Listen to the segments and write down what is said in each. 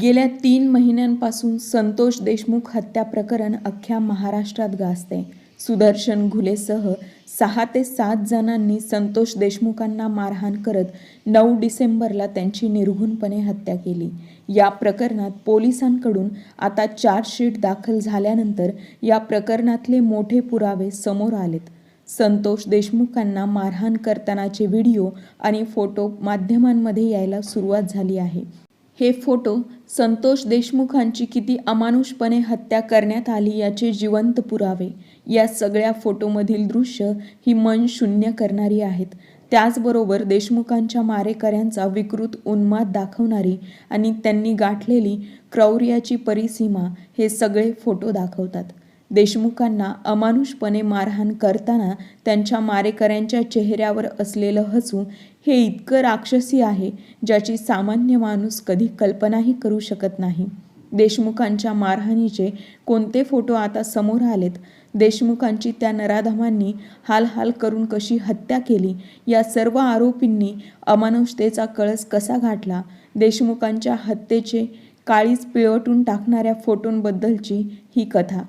गेल्या तीन महिन्यांपासून संतोष देशमुख हत्या प्रकरण अख्ख्या महाराष्ट्रात गाजते. सुदर्शन घुलेसह सहा ते सात जणांनी संतोष देशमुखांना मारहाण करत नऊ डिसेंबरला त्यांची निर्घुणपणे हत्या केली. या प्रकरणात पोलिसांकडून आता चार्जशीट दाखल झाल्यानंतर या प्रकरणातले मोठे पुरावे समोर आलेत. संतोष देशमुखांना मारहाण करतानाचे व्हिडिओ आणि फोटो माध्यमांमध्ये यायला सुरुवात झाली आहे. हे फोटो संतोष देशमुखांची किती अमानुषपणे हत्या करण्यात आली याचे जिवंत पुरावे. या सगळ्या फोटोमधील दृश्य ही मन शून्य करणारी आहेत. त्याचबरोबर देशमुखांच्या मारेकऱ्यांचा विकृत उन्माद दाखवणारी आणि त्यांनी गाठलेली क्रौर्याची परिसीमा हे सगळे फोटो दाखवतात. देशमुखांना अमानुषपणे मारहाण करताना त्यांच्या मारेकऱ्यांच्या चेहऱ्यावर असलेलं हसू हे इतकं राक्षसी आहे ज्याची सामान्य माणूस कधी कल्पनाही करू शकत नाही. देशमुखांच्या मारहाणीचे कोणते फोटो आता समोर आलेत? देशमुखांची त्या नराधमांनी हालहाल करून कशी हत्या केली? या सर्व आरोपींनी अमानुषतेचा कळस कसा गाठला? देशमुखांच्या हत्येचे काळीच पिळवटून टाकणाऱ्या फोटोंबद्दलची ही कथा.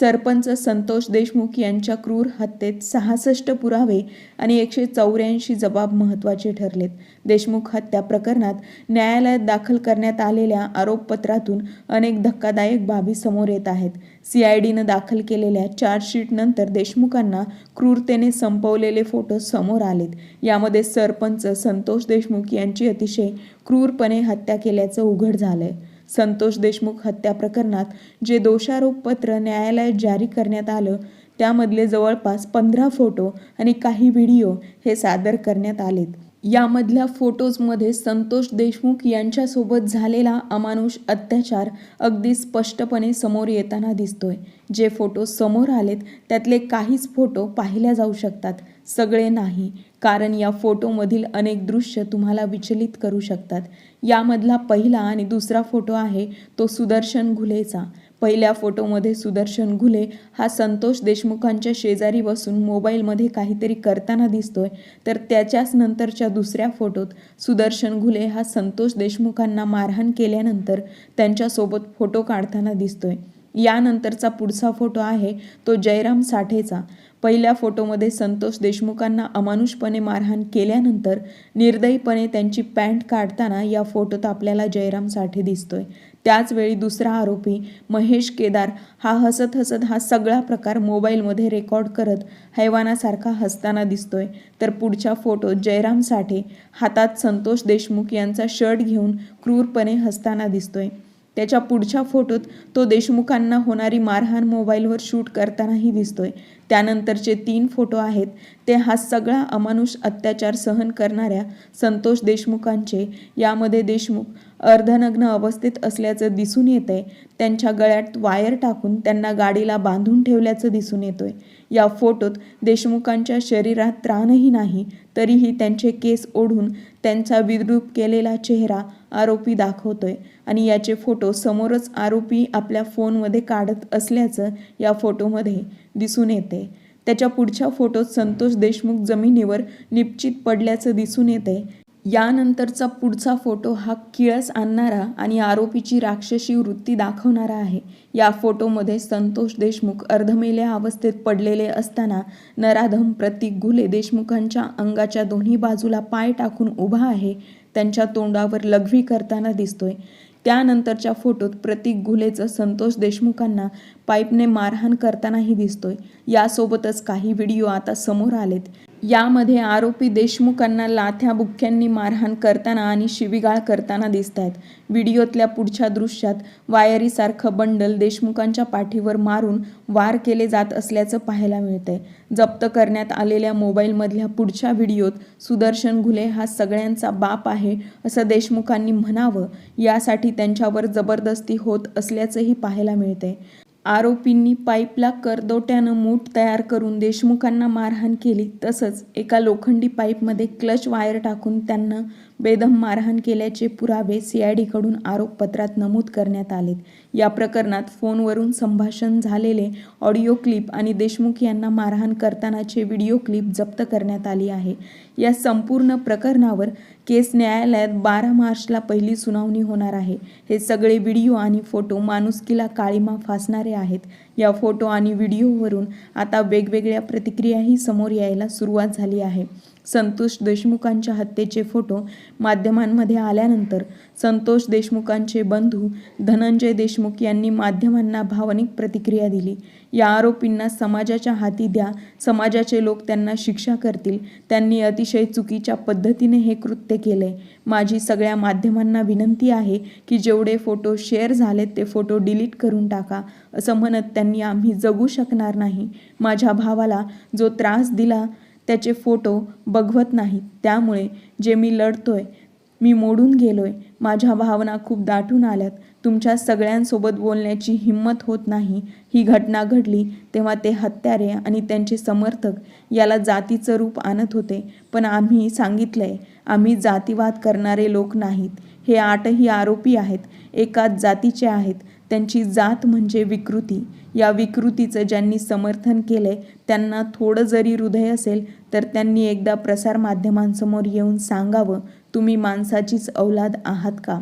सरपंच संतोष देशमुख यांच्या क्रूर हत्येत सहासष्ट पुरावे आणि एकशे चौऱ्याऐंशी जबाब महत्त्वाचे ठरलेत. देशमुख हत्या प्रकरणात न्यायालयात दाखल करण्यात आलेल्या आरोपपत्रातून अनेक धक्कादायक बाबी समोर येत आहेत. सी आय दाखल केलेल्या चार्जशीटनंतर देशमुखांना क्रूरतेने संपवलेले फोटो समोर आलेत. यामध्ये सरपंच संतोष देशमुख यांची अतिशय क्रूरपणे हत्या केल्याचं उघड झालंय. संतोष देशमुख हत्या प्रकरणात जे दोषारोप पत्र न्यायालयात जारी करण्यात आलं त्यामधले जवळपास पंधरा फोटो आणि काही व्हिडिओ हे सादर करण्यात आलेत. यामधल्या फोटोजमध्ये संतोष देशमुख यांच्यासोबत झालेला अमानुष अत्याचार अगदी स्पष्टपणे समोर येताना दिसतोय. जे फोटो समोर आलेत त्यातले काहीच फोटो पाहिल्या जाऊ शकतात. सगळे नाही कारण या फोटोमधील अनेक दृश्य तुम्हाला विचलित करू शकतात. यामधला पहिला आणि दुसरा फोटो आहे तो सुदर्शन घुलेचा. पहिल्या फोटोमध्ये सुदर्शन घुले हा संतोष देशमुखांच्या शेजारी बसून मोबाईलमध्ये काहीतरी करताना दिसतोय. तर त्याच्याच नंतरच्या दुसऱ्या फोटोत सुदर्शन घुले हा संतोष देशमुखांना मारहाण केल्यानंतर त्यांच्यासोबत फोटो काढताना दिसतोय. यानंतरचा पुढचा फोटो आहे तो जयराम साठेचा. पहिल्या फोटोमध्ये संतोष देशमुखांना अमानुषपणे मारहाण केल्यानंतर निर्दयीपणे त्यांची पॅन्ट काढताना या फोटोत आपल्याला जयराम साठे दिसतोय. त्याचवेळी दुसरा आरोपी महेश केदार हा हसत हसत हा सगळा प्रकार मोबाईलमध्ये रेकॉर्ड करत हैवानासारखा हसताना दिसतोय. तर पुढच्या फोटोत जयराम साठे हातात संतोष देशमुख यांचा शर्ट घेऊन क्रूरपणे हसताना दिसतोय. त्याच्या पुढच्या फोटोत तो देशमुखांना होणारी मारहाण मोबाईलवर शूट करतानाही दिसतोय. त्यानंतरचे तीन फोटो आहेत. ते हा सगळा अमानुष अत्याचार सहन करणाऱ्या संतोष देशमुखांचे. यामध्ये देशमुख अर्धनग्न अवस्थेत असल्याचं दिसून येतंय. त्यांच्या गळ्यात वायर टाकून त्यांना गाडीला बांधून ठेवल्याचं दिसून येतोय. या फोटोत देशमुखांच्या शरीरात त्राणही नाही तरीही त्यांचे केस ओढून त्यांचा विद्रूप केलेला चेहरा आरोपी दाखवतोय आणि याचे फोटो समोरच आरोपी आपल्या फोनमध्ये काढत असल्याचं या फोटोमध्ये दिसून येते. त्याच्या पुढच्या फोटोत संतोष देशमुख जमिनीवर निश्चित पडल्याचं दिसून येते. यानंतरचा पुढचा फोटो हा किळस आणणारा आणि आरोपीची राक्षसी वृत्ती दाखवणारा आहे. या फोटोमध्ये संतोष देशमुख अर्धमेल्या अवस्थेत पडलेले असताना नराधम प्रतीक घुले देशमुखांच्या अंगाच्या दोन्ही बाजूला पाय टाकून उभा आहे. त्यांच्या तोंडावर लघवी करताना दिसतोय. त्यानंतरच्या फोटोत प्रतीक घुलेचं संतोष देशमुखांना पाईपने मारहाण करतानाही दिसतोय. यासोबतच काही व्हिडिओ आता समोर आलेत. यामध्ये आरोपी देशमुखांना लाथ्या बुक्क्यांनी मारहाण करताना आणि शिवीगाळ करताना दिसत आहेत व्हिडिओतल्या पुढच्या दृश्यात वायरीसारखं बंडल देशमुखांच्या पाठीवर मारून वार केले जात असल्याचं पाहायला मिळतंय. जप्त करण्यात आलेल्या मोबाईलमधल्या पुढच्या व्हिडिओत सुदर्शन घुले हा सगळ्यांचा बाप आहे असं देशमुखांनी म्हणावं यासाठी त्यांच्यावर जबरदस्ती होत असल्याचंही पाहायला मिळतंय. आरोपींनी पाईपला करदोट्यानं मूठ तयार करून देशमुखांना मारहाण केली. तसंच एका लोखंडी पाईपमध्ये क्लच वायर टाकून त्यांना बेदम मारहाण केल्याचे पुरावे सीआयडीकडून आरोपपत्रात नमूद करण्यात आलेत. या प्रकरणात फोनवरून संभाषण झालेले ऑडिओ क्लिप आणि देशमुख यांना मारहाण करतानाचे व्हिडिओ क्लिप जप्त करण्यात आली आहे. या संपूर्ण प्रकरणावर केस न्यायालयात बारा मार्चला पहिली सुनावणी होणार आहे. हे सगळे व्हिडिओ आणि फोटो माणुसकीला काळीमा फासणारे आहेत. या फोटो आणि व्हिडिओवरून आता वेगवेगळ्या प्रतिक्रियाही समोर यायला सुरुवात झाली आहे. संतोष देशमुखांच्या हत्येचे फोटो माध्यमांमध्ये आल्यानंतर संतोष देशमुखांचे बंधू धनंजय देशमुख यांनी माध्यमांना भावनिक प्रतिक्रिया दिली. या आरोपींना समाजाच्या हाती द्या समाजाचे लोक त्यांना शिक्षा करतील. त्यांनी अतिशय चुकीच्या पद्धतीने हे कृत्य केले. माझी सगळ्या माध्यमांना विनंती आहे की जेवढे फोटो शेअर झालेत ते फोटो डिलीट करून टाका. असं म्हणत त्यांनी आम्ही जगू शकणार नाही. माझ्या भावाला जो त्रास दिला त्याचे फोटो बघवत नाहीत त्यामुळे जे मी लढतोय मी मोडून गेलोय माझ्या भावना खूप दाटून आल्यात. तुमच्या सगळ्यांसोबत बोलण्याची हिंमत होत नाही. ही घटना घडली तेव्हा ते हत्यारे आणि त्यांचे समर्थक याला जातीचं रूप आणत होते. पण आम्ही सांगितलंय आम्ही जातीवाद करणारे लोक नाहीत. हे आठही आरोपी आहेत एकाच जातीचे आहेत. त्यांची जात म्हणजे विकृती. या विकृतीचं ज्यांनी समर्थन केलंय त्यांना थोडं जरी हृदय असेल तर त्यांनी एकदा प्रसारमाध्यमांसमोर येऊन सांगावं तुम्ही माणसाचीच औलाद आहात का?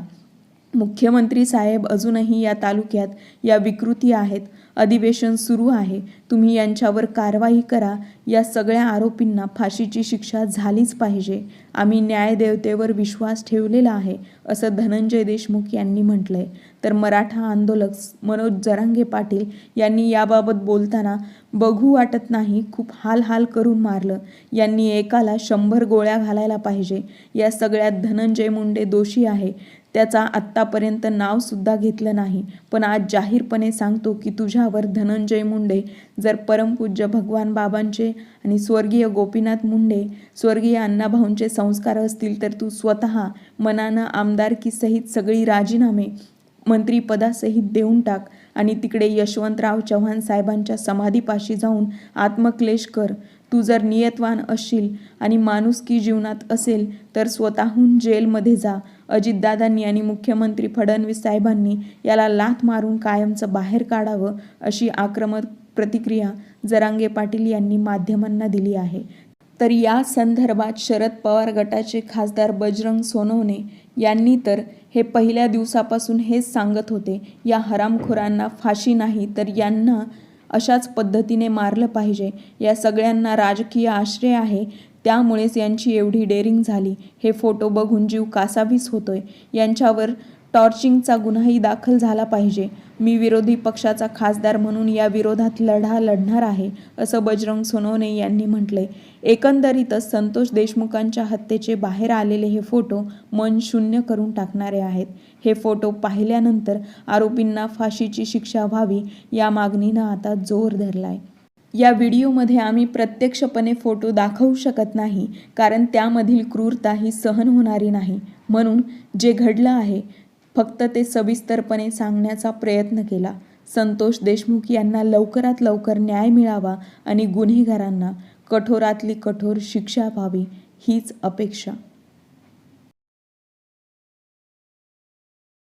मुख्यमंत्री साहेब अजूनही या तालुक्यात या विकृती आहेत. अधिवेशन सुरू आहे. तुम्ही यांच्यावर कारवाई करा. या सगळ्या आरोपींना फाशीची शिक्षा झालीच पाहिजे. आम्ही न्यायदेवतेवर विश्वास ठेवलेला आहे असं धनंजय देशमुख यांनी म्हटलंय. तर मराठा आंदोलक मनोज जरांगे पाटील यांनी याबाबत बोलताना बघू वाटत नाही खूप हाल हाल करून मारलं. यांनी एकाला शंभर गोळ्या घालायला पाहिजे. या सगळ्यात धनंजय मुंडे दोषी आहे. त्याचा आत्तापर्यंत नावसुद्धा घेतलं नाही. पण आज जाहीरपणे सांगतो की तुझ्यावर धनंजय मुंडे जर परमपूज्य भगवान बाबांचे आणि स्वर्गीय गोपीनाथ मुंडे स्वर्गीय अण्णाभाऊंचे संस्कार असतील तर तू स्वतः मनानं आमदारकीसहित सगळी राजीनामे मंत्रीपदासहित देऊन टाक आणि तिकडे यशवंतराव चव्हाण साहेबांच्या समाधीपाशी जाऊन आत्मक्लेश कर. तू जर नियतवान असशील आणि माणुसकी जीवनात असेल तर स्वतःहून जेलमध्ये जा. अजितदादांनी आणि मुख्यमंत्री फडणवीस साहेबांनी याला लाथ मारून कायमचं बाहेर काढावं अशी आक्रमक प्रतिक्रिया जरांगे पाटील यांनी माध्यमांना दिली आहे. तर या संदर्भात शरद पवार गटाचे खासदार बजरंग सोनवणे यांनी तर हे पहिल्या दिवसापासून हेच सांगत होते या हरामखोरांना फाशी नाही तर यांना अशाच पद्धतीने मारलं पाहिजे. या सगळ्यांना राजकीय आश्रय आहे. त्यामुळेच यांची एवढी डेअरिंग झाली. हे फोटो बघून जीव कासावीस होतोय. यांच्यावर टॉर्चिंगचा गुन्हाही दाखल झाला पाहिजे. मी विरोधी पक्षाचा खासदार म्हणून या विरोधात लढा लढणार आहे असं बजरंग सोनवणे यांनी म्हटले एकंदरीतच संतोष देशमुखांच्या हत्येचे बाहेर आलेले हे फोटो मन शून्य करून टाकणारे आहेत. हे फोटो पाहिल्यानंतर आरोपींना फाशीची शिक्षा व्हावी या मागणीनं आता जोर धरलाय. या व्हिडिओमध्ये आम्ही प्रत्यक्षपणे फोटो दाखवू शकत नाही कारण त्यामधील क्रूरता ही सहन होणारी नाही. म्हणून जे घडलं आहे फक्त ते सविस्तरपणे सांगण्याचा प्रयत्न केला. संतोष देशमुख यांना लवकरात लवकर न्याय मिळावा आणि गुन्हेगारांना कठोरातली कठोर शिक्षा व्हावी हीच अपेक्षा.